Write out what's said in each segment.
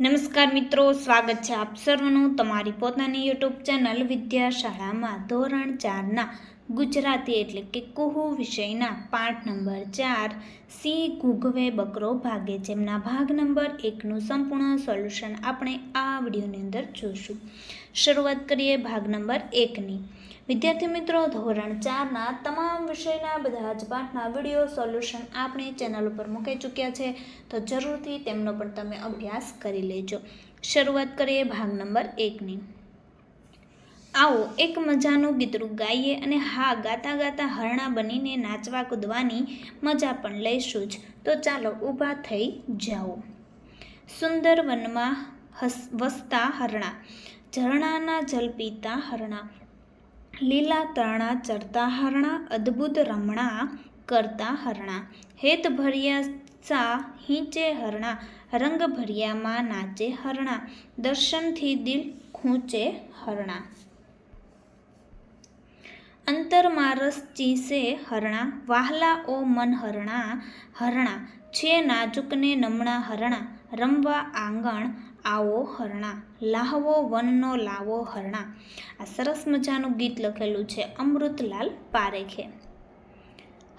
નમસ્કાર મિત્રો, સ્વાગત છે આપ સર્વનું તમારી પોતાની યુટ્યુબ ચેનલ વિદ્યાશાળામાં ધોરણ ચારના ગુજરાતી એટલે કે કુહુ વિષયના પાઠ નંબર ચાર સી ઘૂઘવે બકરો ભાગે. જેમના ભાગ નંબર એકનું સંપૂર્ણ સોલ્યુશન આપણે આ વિડીયોની અંદર જોઈશું શરૂઆત કરીએ ભાગ નંબર એકની. વિદ્યાર્થી મિત્રો, ધોરણ ચારના તમામ વિષયના બધા જ પાઠના વીડિયો સોલ્યુશન આપણી ચેનલ ઉપર મૂકી ચૂક્યા છે, તો જરૂરથી તેમનો પણ તમે અભ્યાસ કરી લેજો. શરૂઆત કરીએ ભાગ નંબર એકની. આવો, એક મજાનું ગીતરું ગાઈએ અને હા, ગાતા ગાતા હરણા બનીને નાચવા કૂદવાની મજા પણ લઈશું જ. તો ચાલો ઊભા થઈ જાઓ. સુંદર વનમાં હસ વસતા હરણા, ઝરણાના જલ પીતા હરણા લીલા તરણા ચરતા હરણા, અદ્ભુત રમણા કરતા હરણા હેત ભર્યા સા હિંચે હરણા રંગ ભર્યામાં નાચે હરણા, દર્શનથી દિલ ખૂંચે હરણા. અંતરમાં રસ ચીસે હરણા, વાહલા ઓ મન હરણા હરણા, છે નાજુકને નમણા હરણા, રમવા આંગણ આવો હરણા, લાહવો વનનો લાવો હરણા. આ સરસ મજાનું ગીત લખેલું છે અમૃતલાલ પારેખે.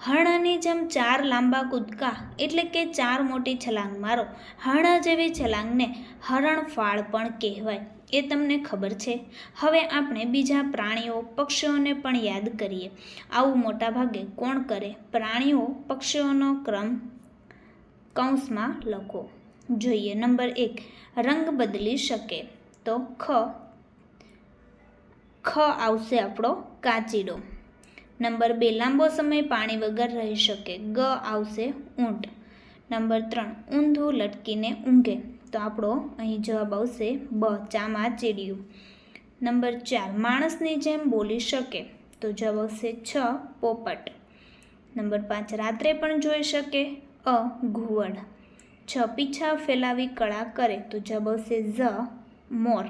હરણાની જેમ ચાર લાંબા કૂદકા, એટલે કે ચાર મોટી છલાંગ મારો. હરણા જેવી છલાંગને હરણફાળ પણ કહેવાય, એ તમને ખબર છે. હવે આપણે બીજા પ્રાણીઓ, પક્ષીઓને પણ યાદ કરીએ. આવું મોટાભાગે કોણ કરે? પ્રાણીઓ, પક્ષીઓનો ક્રમ કૌંસમાં લખો. જોઈએ નંબર એક. રંગ બદલી શકે. તો ખ ખ આવશે આપણો કાચીડો. નંબર બે, લાંબો સમય પાણી વગર રહી શકે. ગ આવશે ઊંટ. નંબર ત્રણ, ઊંધું લટકીને ઊંઘે. તો આપણો અહીં જવાબ આવશે બ, ચામાં ચીડિયું. નંબર ચાર, માણસની જેમ બોલી શકે. તો જવાબ આવશે છ, પોપટ. નંબર પાંચ, રાત્રે પણ જોઈ શકે. અ, ઘુવડ. છ પીછા ફેલાવી કળા કરે તો જવાબ આવશે ઝ, મોર.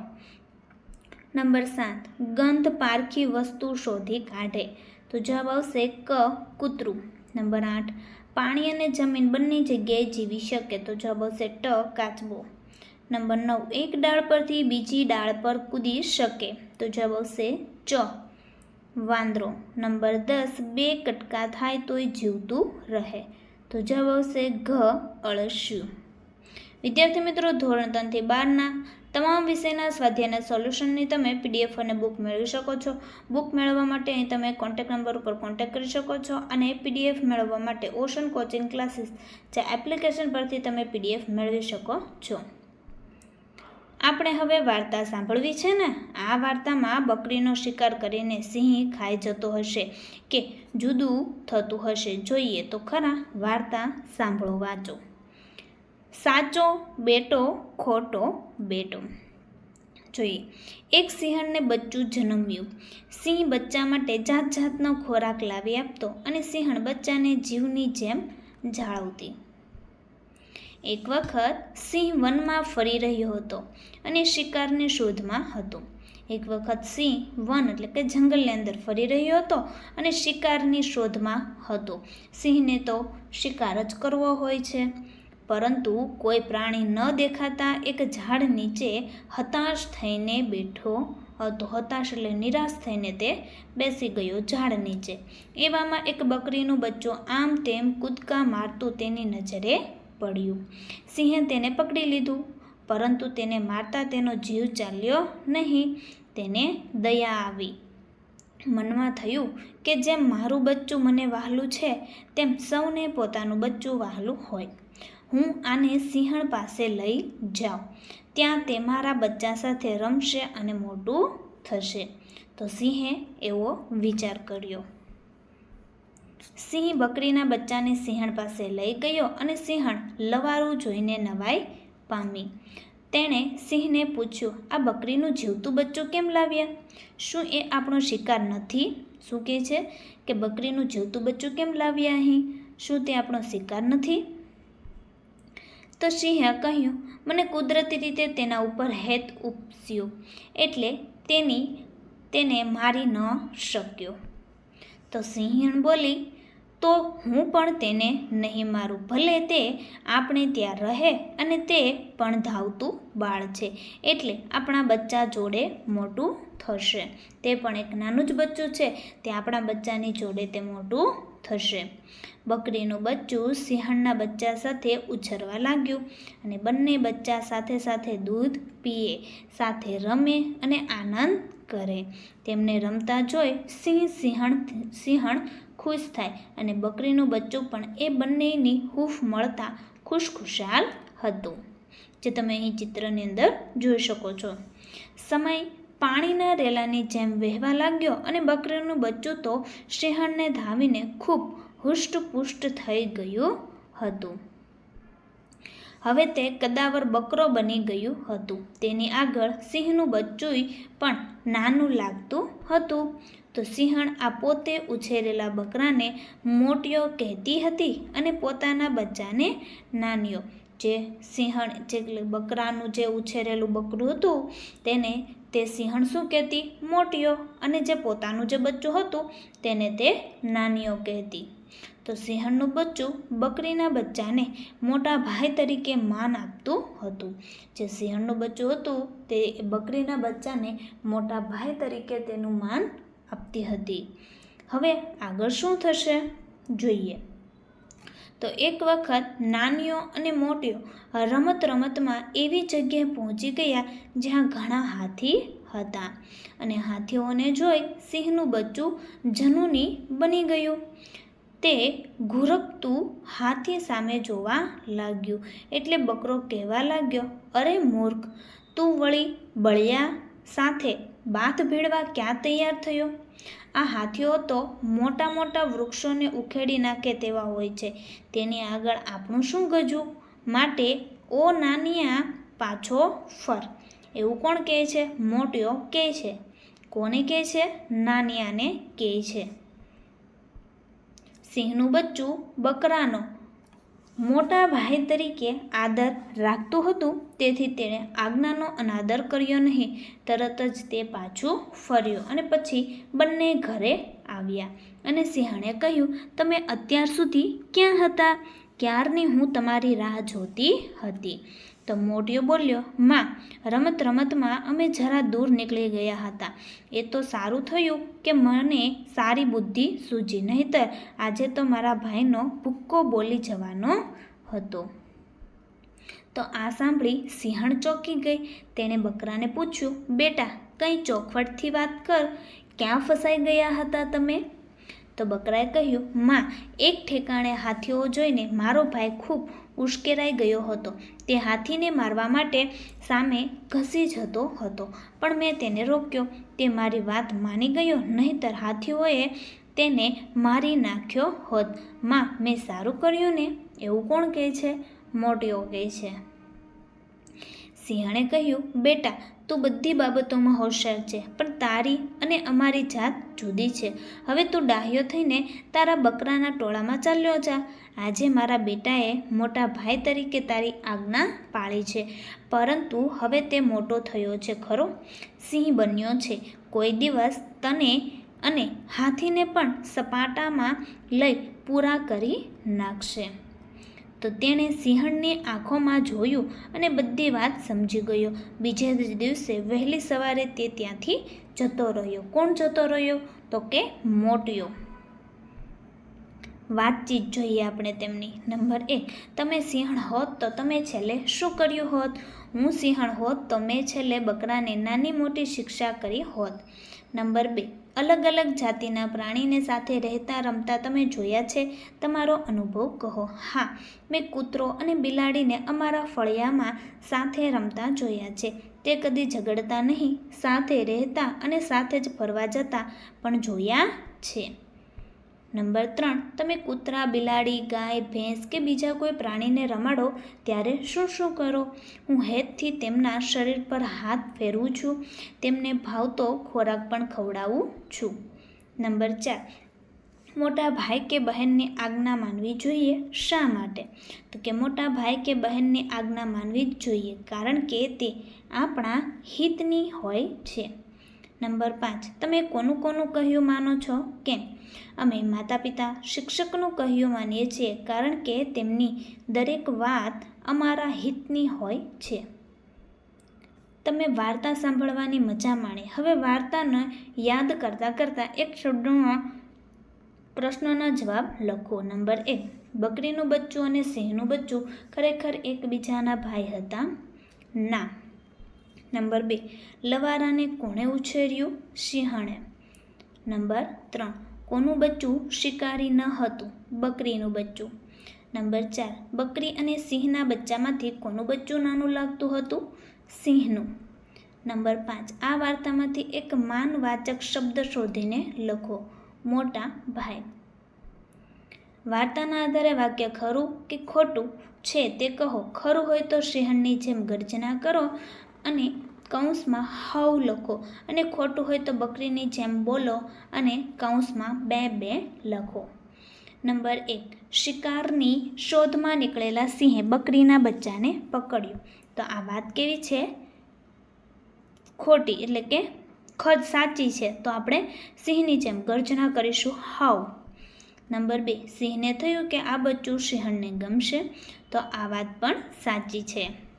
નંબર સાત, ગંધ પારખી વસ્તુ શોધી કાઢે તો જવાબ આવશે ક, કૂતરું. નંબર આઠ, પાણી અને જમીન બંને જગ્યાએ જીવી શકે તો જવાબ આવશે ટ, કાચબો. નંબર નવ, એક ડાળ પરથી બીજી ડાળ પર કૂદી શકે તો જવાબ આવશે ચ, વાંદરો. નંબર દસ, બે કટકા થાય તોય જીવતું રહે. તો જવાબ આવશે ઘ અળસ્યું. વિદ્યાર્થી મિત્રો, ધોરણ ત્રણથી બારના તમામ વિષયના સ્વાધ્યાયના સોલ્યુશનની તમે પીડીએફ અને બુક મેળવી શકો છો. બુક મેળવવા માટે અહીં તમે કોન્ટેક નંબર ઉપર કોન્ટેક્ટ કરી શકો છો અને પીડીએફ મેળવવા માટે ઓશન કોચિંગ ક્લાસીસ જે એપ્લિકેશન પરથી તમે પીડીએફ મેળવી શકો છો. આપણે હવે વાર્તા સાંભળવી છે ને? આ વાર્તામાં બકરીનો શિકાર કરીને સિંહ ખાઈ જતો હશે કે જુદું થતું હશે. જોઈએ તો ખરા, વાર્તા સાંભળો, વાંચો. સાચો બેટો, ખોટો બેટો. જોઈએ, એક સિંહણને બચ્ચું જન્મ્યું. સિંહ બચ્ચા માટે જાત જાતનો ખોરાક લાવી આપતો અને સિંહણ બચ્ચાને જીવની જેમ જાળવતી. એક વખત સિંહ વનમાં ફરી રહ્યો હતો અને શિકારની શોધમાં હતો. એક વખત સિંહ વન એટલે કે જંગલની અંદર ફરી રહ્યો હતો અને શિકારની શોધમાં હતો. સિંહને તો શિકાર જ કરવો હોય છે. પરંતુ કોઈ પ્રાણી ન દેખાતા એક ઝાડ નીચે હતાશ થઈને બેઠો હતો. હતાશ એટલે નિરાશ થઈને તે બેસી ગયો ઝાડ નીચે. એવામાં એક બકરીનું બચ્ચું આમ તેમ કૂદકા મારતું તેની નજરે પડ્યું. સિંહે તેને પકડી લીધું, પરંતુ તેને મારતા તેનો જીવ ચાલ્યો નહીં. તેને દયા આવી. મનમાં થયું કે જેમ મારું બચ્ચું મને વહાલું છે, તેમ સૌને પોતાનું બચ્ચું વહાલું હોય. હું આને સિંહણ પાસે લઈ જાઉં. ત્યાં તે મારા બચ્ચા સાથે રમશે અને મોટું થશે. તો સિંહે એવો વિચાર કર્યો. સિંહ બકરીના બચ્ચાને સિંહણ પાસે લઈ ગયો અને સિંહણ લવારું જોઈને નવાઈ પામી. તેણે સિંહને પૂછ્યું, આ બકરીનું જીવતું બચ્ચું કેમ લાવ્યા? શું એ આપણો શિકાર નથી? શું કહે છે કે બકરીનું જીવતું બચ્ચું કેમ લાવ્યા અહીં? શું તે આપણો શિકાર નથી? તો સિંહે કહ્યું, મને કુદરતી રીતે તેના ઉપર હેત ઉપસ્યું એટલે તેની, તેને મારી ન શક્યો. તો સિંહણ બોલી તો હું પણ તેને નહીં મારું. ભલે તે આપણે ત્યાં રહે અને તે પણ ધાવતું બાળ છે. એટલે આપણા બચ્ચા જોડે મોટું થશે. તે પણ એક નાનું જ બચ્ચું છે. તે આપણા બચ્ચાની જોડે તે મોટું થશે. બકરીનું બચ્ચું સિંહણના બચ્ચા સાથે ઉછરવા લાગ્યું અને બંને બચ્ચા સાથે સાથે દૂધ પીએ, સાથે રમે અને આનંદ કરે. તેમને રમતા જોઈ સિંહ સિંહણ સિંહણ ખુશ થાય અને બકરીનું બચ્ચું પણ એ બંનેની હૂફ મળતા ખુશખુશાલ હતું. જે તમે અહીં ચિત્રની અંદર જોઈ શકો છો. સમય પાણીના રેલાની જેમ વહેવા લાગ્યો અને બકરીનું બચ્ચું તો સિંહણને ધાવીને ખૂબ હુષ્ટપુષ્ટ થઈ ગયું હતું. હવે તે કદાવર બકરો બની ગયું હતું. તેની આગળ સિંહનું બચ્ચું પણ નાનું લાગતું હતું. તો સિંહણ આ પોતે ઉછેરેલા બકરાને મોટિયો કહેતી હતી અને પોતાના બચ્ચાને નાનીઓ જે સિંહણ જે બકરાનું જે ઉછેરેલું બકરું હતું, તેને તે સિંહણ શું કહેતી? મોટીઓ અને જે પોતાનું જે બચ્ચું હતું, તેને તે નાનીઓ કહેતી. તો સિંહણનું બચ્ચું બકરીના બચ્ચાને મોટા ભાઈ તરીકે માન આપતું હતું. જે સિંહણનું બચ્ચું હતું, તે બકરીના બચ્ચાને મોટા ભાઈ તરીકે તેનું માન આપતી હતી. હવે આગળ શું થશે? જોઈએ. તો એક વખત નાનીઓ અને મોટીઓ રમત રમતમાં એવી જગ્યાએ પહોંચી ગયા જ્યાં ઘણા હાથી હતા અને હાથીઓને જોઈ સિંહનું બચ્ચું જનુની બની ગયું. તે ઘુરકતું હાથી સામે જોવા લાગ્યું એટલે બકરો કહેવા લાગ્યો, અરે મૂર્ખ, તું વળી બળિયા સાથે બાથ ભેળવા ક્યાં તૈયાર થયો? આ હાથીઓ તો મોટા મોટા વૃક્ષોને ઉખેડી નાખે તેવા હોય છે. તેની આગળ આપણું શું ગજું? માટે ઓ નાનિયા, પાછો ફર. એવું કોણ કહે છે? મોટિયો કહે છે. કોને કહે છે? નાનિયાને કહે છે. સિંહનું બચ્ચું બકરાનો. મોટા ભાઈ તરીકે આદર રાખતું હતું, તેથી તેણે આજ્ઞાનો અનાદર કર્યો નહીં, તરત જ તે પાછું ફર્યું અને પછી બંને ઘરે આવ્યા. અને સિંહણે કહ્યું, તમે અત્યાર સુધી ક્યાં હતા? ક્યારની હું તમારી રાહ જોતી હતી? તો મોટિયો બોલ્યો, માં, રમત રમતમાં અમે જરા દૂર નીકળી ગયા હતા. એ તો સારું થયું કે મને સારી બુદ્ધિ સૂજી. નહીતર આજે તો મારા ભાઈનો ભૂક્કો બોલી જવાનો હતો. તો આ સાંભળી સિંહણ ચોંકી ગઈ. તેણે બકરાને પૂછ્યું, બેટા, કંઈ ચોખવટથી વાત કર. ક્યાં ફસાઈ ગયા હતા તમે? તો બકરાએ કહ્યું, માં, એક ઠેકાણે હાથીઓ જોઈને મારો ભાઈ ખૂબ ઉશ્કેરાઈ ગયો હતો. તે હાથીને મારવા માટે સામે ઘસી જતો હતો. પણ મેં તેને રોક્યો. તે મારી વાત માની ગયો, નહીંતર હાથીઓએ તેને મારી નાખ્યો હોત. માં, મેં સારું કર્યું ને? એવું કોણ કહે છે? મોટીઓ કહે છે. સિંહણે કહ્યું, બેટા તું બધી બાબતોમાં હોશિયાર છે, પણ તારી અને અમારી જાત જુદી છે. હવે તું ડાહ્યો થઈને તારા બકરાના ટોળામાં ચાલ્યો જા. આજે મારા બેટાએ મોટા ભાઈ તરીકે તારી આજ્ઞા પાળી છે. પરંતુ હવે તે મોટો થયો છે, ખરો? સિંહ બન્યો છે. કોઈ દિવસ તને અને હાથીને પણ સપાટામાં લઈ પૂરા કરી નાખશે. તો તેણે સિંહણની આંખોમાં જોયું અને બધી વાત સમજી ગયો. બીજે જ દિવસે વહેલી સવારે તે ત્યાંથી જતો રહ્યો. કોણ જતો રહ્યો? તો કે મોટિયો. વાતચીત જોઈએ આપણે તેમની. નંબર એક, તમે સિંહણ હોત તો તમે છેલ્લે શું કર્યું હોત? હું સિંહણ હોત તો મેં છેલ્લે બકરાને નાની મોટી શિક્ષા કરી હોત. નંબર બે અલગ અલગ જાતિના પ્રાણીને સાથે રહેતા રમતા તમે જોયા છે. તમારો અનુભવ કહો. હા, મેં કૂતરો અને બિલાડીને અમારા ફળિયામાં સાથે રમતા જોયા છે. તે કદી ઝઘડતા નહીં, સાથે રહેતા અને સાથે જ ફરવા જતા પણ જોયા છે. નંબર ત્રણ, તમે કૂતરા, બિલાડી, ગાય, ભેંસ કે બીજા કોઈ પ્રાણીને રમાડો, ત્યારે શું શું કરો? હું હેતથી તેમના શરીર પર હાથ ફેરવું છું, તેમને ભાવતો ખોરાક પણ ખવડાવું છું. નંબર ચાર, મોટા ભાઈ કે બહેનની આજ્ઞા માનવી જોઈએ શા માટે? તો કે મોટા ભાઈ કે બહેનની આજ્ઞા માનવી જ જોઈએ, કારણ કે તે આપણા હિતની હોય છે. નંબર પાંચ, તમે કોનું કોનું કહ્યું માનો છો? કેમ? અમે માતા પિતા શિક્ષકનું કહ્યું માનીએ છીએ કારણ કે તેમની દરેક વાત અમારા હિતની હોય છે. તમે વાર્તા સાંભળવાની મજા માણી. હવે વાર્તાને યાદ કરતાં કરતાં એક શબ્દમાં પ્રશ્નનો જવાબ લખો. નંબર એક, બકરીનું બચ્ચું અને સિંહનું બચ્ચું ખરેખર એકબીજાના ભાઈ હતા? ના. નંબર બે, લવારાને કોણે ઉછેર્યું? સિંહણે. નંબર ત્રણ કોનું બચ્ચું શિકારી ન હતું? બકરીનું બચ્ચું. નંબર ચાર. બકરી અને સિંહના બચ્ચામાંથી કોનું બચ્ચું નાનું લાગતું હતું? સિંહનું. નંબર પાંચ. આ વાર્તામાંથી એક માનવાચક શબ્દ શોધીને લખો. મોટા ભાઈ. વાર્તાના આધારે વાક્ય ખરું કે ખોટું છે તે કહો. ખરું હોય તો સિંહણની જેમ ગર્જના કરો અને કૌંસમાં હાઉ લખો. અને ખોટું હોય તો બકરીની જેમ બોલો અને કૌંસમાં બે બે લખો. નંબર એક. શિકારની શોધમાં નીકળેલા સિંહે બકરીના બચ્ચાને પકડ્યું. તો આ વાત કેવી છે? ખોટી એટલે કે ખદ સાચી છે. તો આપણે સિંહની જેમ ગર્જના કરીશું હાવ. નંબર બે. સિંહને થયું કે આ બચ્ચું સિંહણને ગમશે? તો આ વાત પણ સાચી છે.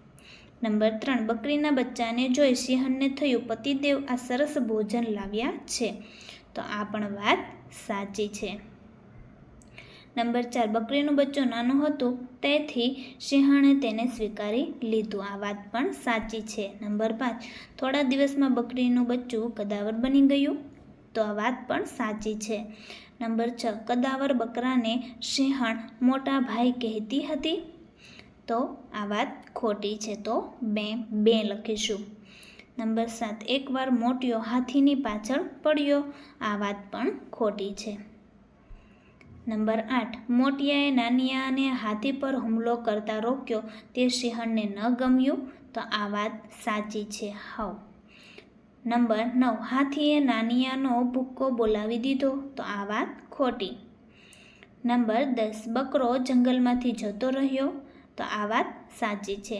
નંબર ત્રણ, બકરીના બચ્ચાને જોઈ સિંહણને થયું પતિદેવ આ સરસ ભોજન લાવ્યા છે. તો આ પણ વાત સાચી છે. નંબર ચાર, બકરીનું બચ્ચું નાનું હતું તેથી સિંહણે તેને સ્વીકારી લીધું. આ વાત પણ સાચી છે. નંબર પાંચ, થોડા દિવસમાં બકરીનું બચ્ચું કદાવર બની ગયું? તો આ વાત પણ સાચી છે. નંબર છ, કદાવર બકરાને સિંહણ મોટા ભાઈ કહેતી હતી? તો આ વાત ખોટી છે તો બે બે લખીશું. નંબર સાત, એકવાર મોટિયો હાથીની પાછળ પડ્યો. આ વાત પણ ખોટી છે. નંબર આઠ, મોટિયાએ નાનિયાને હાથી પર હુમલો કરતા રોક્યો. તે સિંહણને ન ગમ્યું તો આ વાત સાચી છે. હાવ નંબર નવ, હાથીએ નાનિયાનો ભૂક્કો બોલાવી દીધો તો આ વાત ખોટી. નંબર દસ, બકરો જંગલમાંથી જતો રહ્યો. તો આ વાત સાચી છે.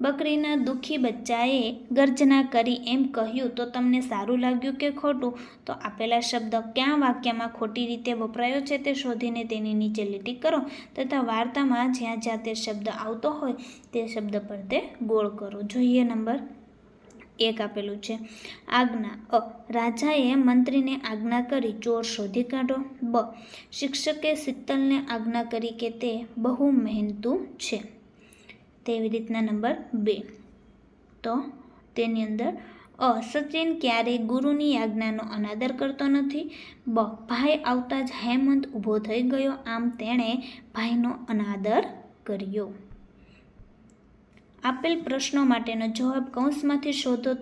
બકરીના દુઃખી બચ્ચાએ ગર્જના કરી એમ કહ્યું, તો તમને સારું લાગ્યું કે ખોટું? તો આપેલા શબ્દ ક્યાં વાક્યમાં ખોટી રીતે વપરાયો છે તે શોધીને તેની નીચે લીટી કરો તથા વાર્તામાં જ્યાં જ્યાં તે શબ્દ આવતો હોય તે શબ્દ પર તે ગોળ કરો. જોઈએ નંબર એક આપેલું છે. આજ્ઞા અ. રાજાએ મંત્રીને આજ્ઞા કરી ચોર શોધી કાઢો. બ. શિક્ષકે શીતલને આજ્ઞા કરી કે તે બહુ મહેનતું છે. તેવી રીતના નંબર બે. તો તેની અંદર, અ. સચિન ક્યારેય ગુરુની આજ્ઞાનો અનાદર કરતો નથી. બ. ભાઈ આવતા જ હેમંત ઊભો થઈ ગયો. આમ તેણે ભાઈનો અનાદર કર્યો. આપેલ પ્રશ્નો માટેનો જવાબ કૌંસમાંથી શોધો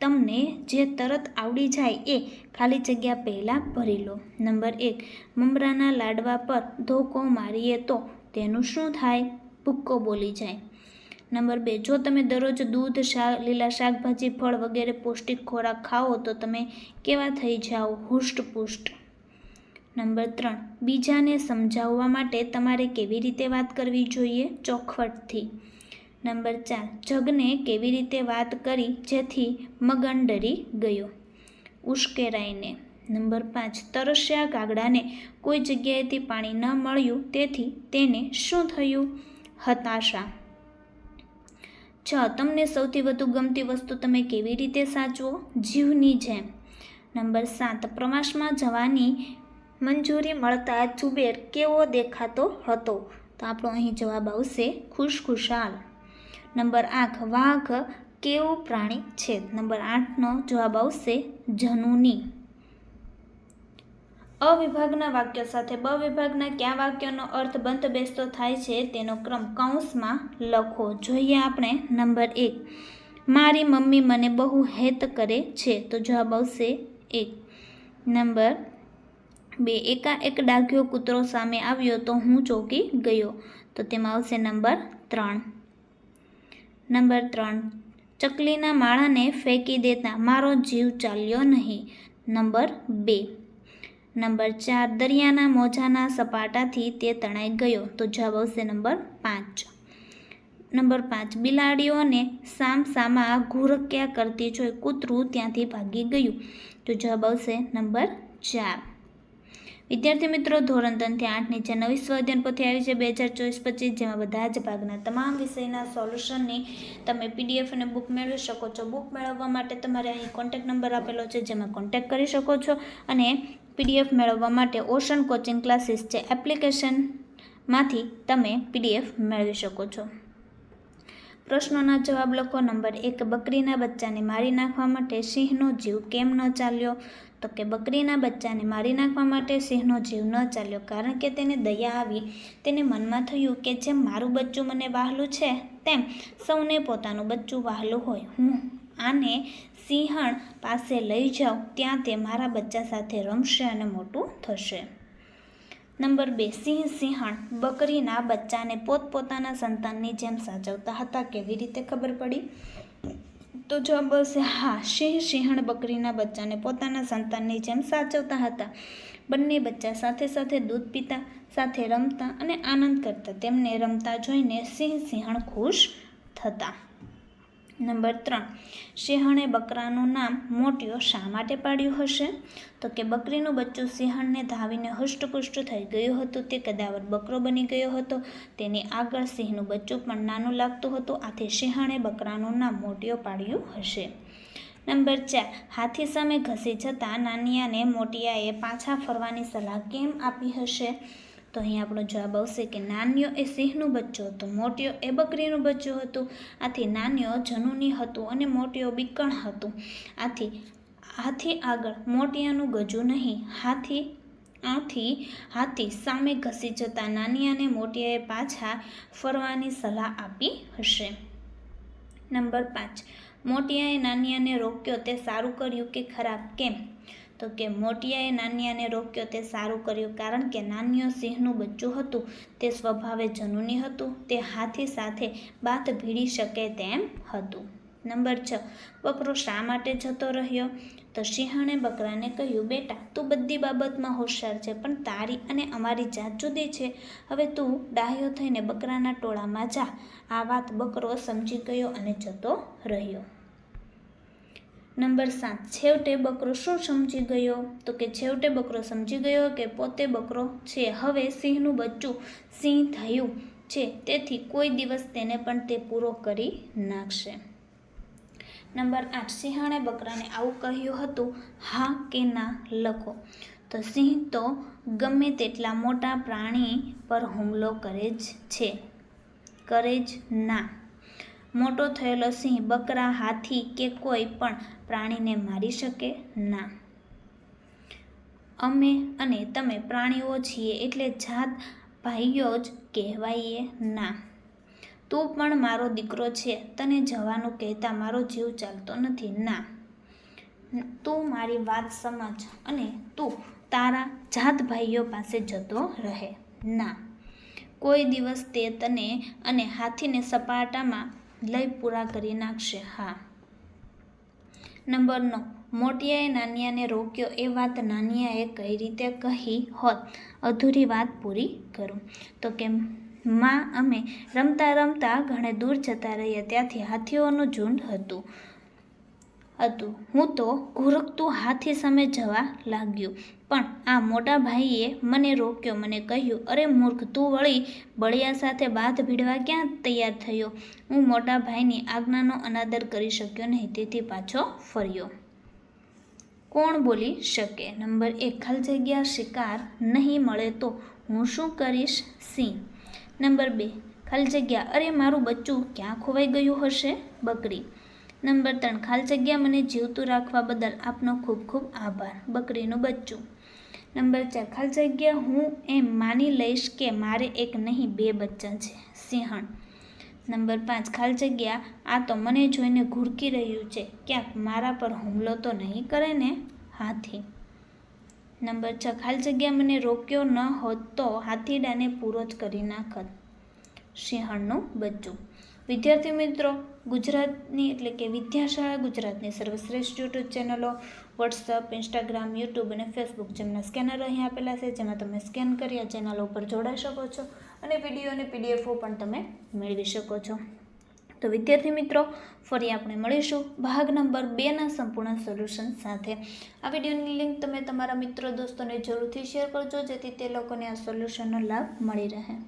તમને જે તરત આવડી જાય એ ખાલી જગ્યા પહેલાં ભરી લો. નંબર એક, મમરાના લાડવા પર ધોકો મારીએ તો તેનું શું થાય? ભૂક્કો બોલી જાય. નંબર બે, જો તમે દરરોજ દૂધ, શાક, લીલા શાકભાજી, ફળ વગેરે પૌષ્ટિક ખોરાક ખાઓ તો તમે કેવા થઈ જાઓ? હુષ્ટપુષ્ટ. નંબર ત્રણ, બીજાને સમજાવવા માટે તમારે કેવી રીતે વાત કરવી જોઈએ? ચોખવટથી. નંબર ચાર, જગને કેવી રીતે વાત કરી જેથી મગન ડરી ગયો? ઉશ્કેરાઈને. નંબર પાંચ, તરસ્યા કાગડાને કોઈ જગ્યાએથી પાણી ન મળ્યું તેથી તેને શું થયું? હતાશા. છ, તમને સૌથી વધુ ગમતી વસ્તુ તમે કેવી રીતે સાચવો? જીવની જેમ. નંબર સાત, પ્રવાસમાં જવાની મંજૂરી મળતા જુબેર કેવો દેખાતો હતો? તો આપણો અહીં જવાબ આવશે ખુશખુશાલ. નંબર આઠ વાઘ કેવું પ્રાણી છે? નંબર આઠનો જવાબ આવશે જનુની. અ વિભાગના વાક્યો સાથે બ વિભાગના કયા વાક્યનો અર્થ બંધ બેસતો થાય છે તેનો ક્રમ કૌંસમાં લખો. જોઈએ આપણે નંબર એક. મારી મમ્મી મને બહુ હેત કરે છે, તો જવાબ આવશે એક. નંબર બે. એકાએક ડાઘ્યો કૂતરો સામે આવ્યો તો હું ચોંકી ગયો, તો તેમાં આવશે નંબર ત્રણ. નંબર ત્રણ, ચકલીના માળાને ફેંકી દેતા મારો જીવ ચાલ્યો નહીં. નંબર બે, નંબર ચાર, દરિયાના મોજાના સપાટાથી તે તણાઈ ગયો તો જવાબ આવશે નંબર પાંચ. નંબર પાંચ, બિલાડીઓને સામ સામા ઘુરક્યા કરતી જોઈ કૂતરું ત્યાંથી ભાગી ગયું તો જવાબ આવશે નંબર ચાર. વિદ્યાર્થી મિત્રો, ધોરણ ત્રણથી આઠ નીચે નવી સ્વાધ્યાન પોથી આવી છે, બે હજાર ચોવીસ પચીસ, જેમાં બધા જ ભાગના તમામ વિષયના સોલ્યુશનની તમે પીડીએફ અને બુક મેળવી શકો છો. બુક મેળવવા માટે તમારે અહીં કોન્ટેક્ટ નંબર આપેલો છે, જેમાં કોન્ટેક્ટ કરી શકો છો અને પીડીએફ મેળવવા માટે ઓશન કોચિંગ ક્લાસીસ છે, એપ્લિકેશનમાંથી તમે પીડીએફ મેળવી શકો છો. પ્રશ્નોના જવાબ લખો. નંબર એક, બકરીના બચ્ચાને મારી નાખવા માટે સિંહનો જીવ કેમ ન ચાલ્યો? તો કે બકરીના બચ્ચાને મારી નાખવા માટે સિંહનો જીવ ન ચાલ્યો કારણ કે તેને દયા આવી. તેને મનમાં થયું કે જેમ મારું બચ્ચું મને વહાલું છે, તેમ સૌને પોતાનું બચ્ચું વહાલું હોય. હું આને સિંહણ પાસે લઈ જાઉં, ત્યાં તે મારા બચ્ચા સાથે રમશે અને મોટું થશે. નંબર બે, સિંહ સિંહણ બકરીના બચ્ચાને પોતપોતાના સંતાનની જેમ સાચવતા હતા. કેવી રીતે ખબર પડી? તો જવાબ આવશે, હા, સિંહ સિંહણ બકરીના બચ્ચાને પોતાના સંતાનની જેમ સાચવતા હતા. બંને બચ્ચા સાથે સાથે દૂધ પીતા, સાથે રમતા અને આનંદ કરતા. તેમને રમતા જોઈને સિંહ સિંહણ ખુશ થતા. નંબર ત્રણ. સિંહણે બકરાનું નામ મોટિયો શા માટે પાડ્યું હશે? તો કે બકરીનું બચ્ચું સિંહણને ધાવીને હૃષ્ટપુષ્ટ થઈ ગયું હતું, તે કદાવર બકરો બની ગયો હતો. તેની આગળ સિંહનું બચ્ચું પણ નાનું લાગતું હતું, આથી સિંહણે બકરાનું નામ મોટિયો પાડ્યું હશે. નંબર ચાર. હાથી સામે ઘસી જતાં નાનિયાને મોટિયાએ પાછા ફરવાની સલાહ કેમ આપી હશે? તો અહીં આપણો જવાબ આવશે કે નાન્યો એ સિંહનું બચ્ચું હતું, મોટિયો એ બકરીનું બચ્ચું હતું, આથી નાન્યો જનુની હતું અને મોટિયો બીકણ હતું. આથી હાથી આગળ મોટિયાનું ગજું નહીં, હાથી, આથી, હાથી સામે ઘસી જતા નાનિયાને મોટિયાએ પાછા ફરવાની સલાહ આપી હશે. નંબર પાંચ, મોટિયાએ નાનિયાને રોક્યો, તે સારું કર્યું કે ખરાબ, કેમ? તો કે મોટિયાએ નાનિયાને રોક્યો તે સારું કર્યું કારણ કે નાનિયો સિંહનું બચ્ચું હતું, તે સ્વભાવે જનુની હતું, તે હાથી સાથે બાત ભીડી શકે તેમ હતું. નંબર છ, બકરો શા માટે જતો રહ્યો? તો સિંહણે બકરાને કહ્યું, બેટા, તું બધી બાબતમાં હોશિયાર છે, પણ તારી અને અમારી જાત જુદી છે. હવે તું ડાહ્યો થઈને બકરાના ટોળામાં જા. આ વાત બકરો સમજી ગયો અને જતો રહ્યો. નંબર સાત, છેવટે બકરો શું સમજી ગયો? તો કે છેવટે બકરો સમજી ગયો કે પોતે બકરો છે? હવે સિંહનું બચ્ચું સિંહ થયું છે, તેથી કોઈ દિવસ તેને પણ તે પૂરો કરી નાખશે. નંબર આઠ, સિંહણે બકરાને આવું કહ્યું હતું, હા કે ના લખો. તો સિંહ તો ગમે તેટલા મોટા પ્રાણી પર હુમલો કરે જ છે, કરે જ ના. મોટો થયેલો સિંહ બકરા હાથી કે કોઈ પણ પ્રાણીને મારી શકે? ના. અમે અને તમે પ્રાણીઓ છીએ એટલે જાત ભાઈઓ જ કહેવાઈએ. ના. તું પણ મારો દીકરો છે. તને જવાનું કહેતા મારો જીવ ચાલતો નથી. ના. તું મારી વાત સમજ અને તું તારા જાત ભાઈઓ પાસે જતો રહે. ના. કોઈ દિવસ તે તને અને હાથીને સપાટામાં લઈ પૂરા કરી નાખશે, હા. નંબર નવ, મોટિયાએ નાનિયાને રોક્યો એ વાત નાનિયાએ કઈ રીતે કહી હોત? અધૂરી વાત પૂરી કરું. તો કે માં અમે રમતા રમતા ઘણે દૂર જતા રહ્યા ત્યાંથી હાથીઓનું ઝુંડ હતું. હતું. હું તો ઘુરકતું હાથી સામે જવા લાગ્યું. પણ આ મોટા ભાઈએ મને રોક્યો. મને કહ્યું, અરે મૂર્ખ, તું વળી બળિયા સાથે બાથ ભીડવા ક્યાં તૈયાર થયો? હું મોટા ભાઈની આજ્ઞાનો અનાદર કરી શક્યો નહીં. તેથી પાછો ફર્યો. કોણ બોલી શકે? નંબર એક, ખાલી જગ્યા શિકાર નહીં મળે તો હું શું કરીશ? સિંહ. નંબર બે, ખાલી જગ્યા. અરે, મારું બચ્ચું ક્યાં ખોવાઈ ગયું હશે? બકરી. નંબર ત્રણ, ખાલી જગ્યા મને જીવતું રાખવા બદલ આપનો ખૂબ ખૂબ આભાર, બકરીનું બચ્ચું. નંબર ચાર, ખાલી જગ્યા હું એમ માની લઈશ કે મારે એક નહીં, બે બચ્ચા છે, સિંહણ. નંબર પાંચ, ખાલી જગ્યા, આ તો મને જોઈને ઘૂરકી રહ્યું છે, ક્યાંક મારા પર હુમલો તો નહીં કરે ને? હાથી. નંબર છ, ખાલી જગ્યા મને રોક્યો ન હોત તો હાથીડાને પૂરો જ કરી નાખત, સિંહણનું બચ્ચું. વિદ્યાર્થી મિત્રો, ગુજરાતની એટલે કે વિદ્યાશાળા ગુજરાતની સર્વશ્રેષ્ઠ યુટ્યુબ ચેનલો વોટ્સઅપ ઇન્સ્ટાગ્રામ યુટ્યુબ અને ફેસબુક જેમના સ્કેનર અહીં આપેલા છે, જેમાં તમે સ્કેન કરી આ ચેનલો ઉપર જોડાઈ શકો છો અને વીડિયો અને પીડીએફઓ પણ તમે મેળવી શકો છો. તો વિદ્યાર્થી મિત્રો, ફરી આપણે મળીશું ભાગ નંબર બેના સંપૂર્ણ સોલ્યુશન સાથે. આ વિડીયોની લિંક તમે તમારા મિત્રો, દોસ્તોને જરૂરથી શેર કરજો, જેથી તે લોકોને આ સોલ્યુશનનો લાભ મળી રહે.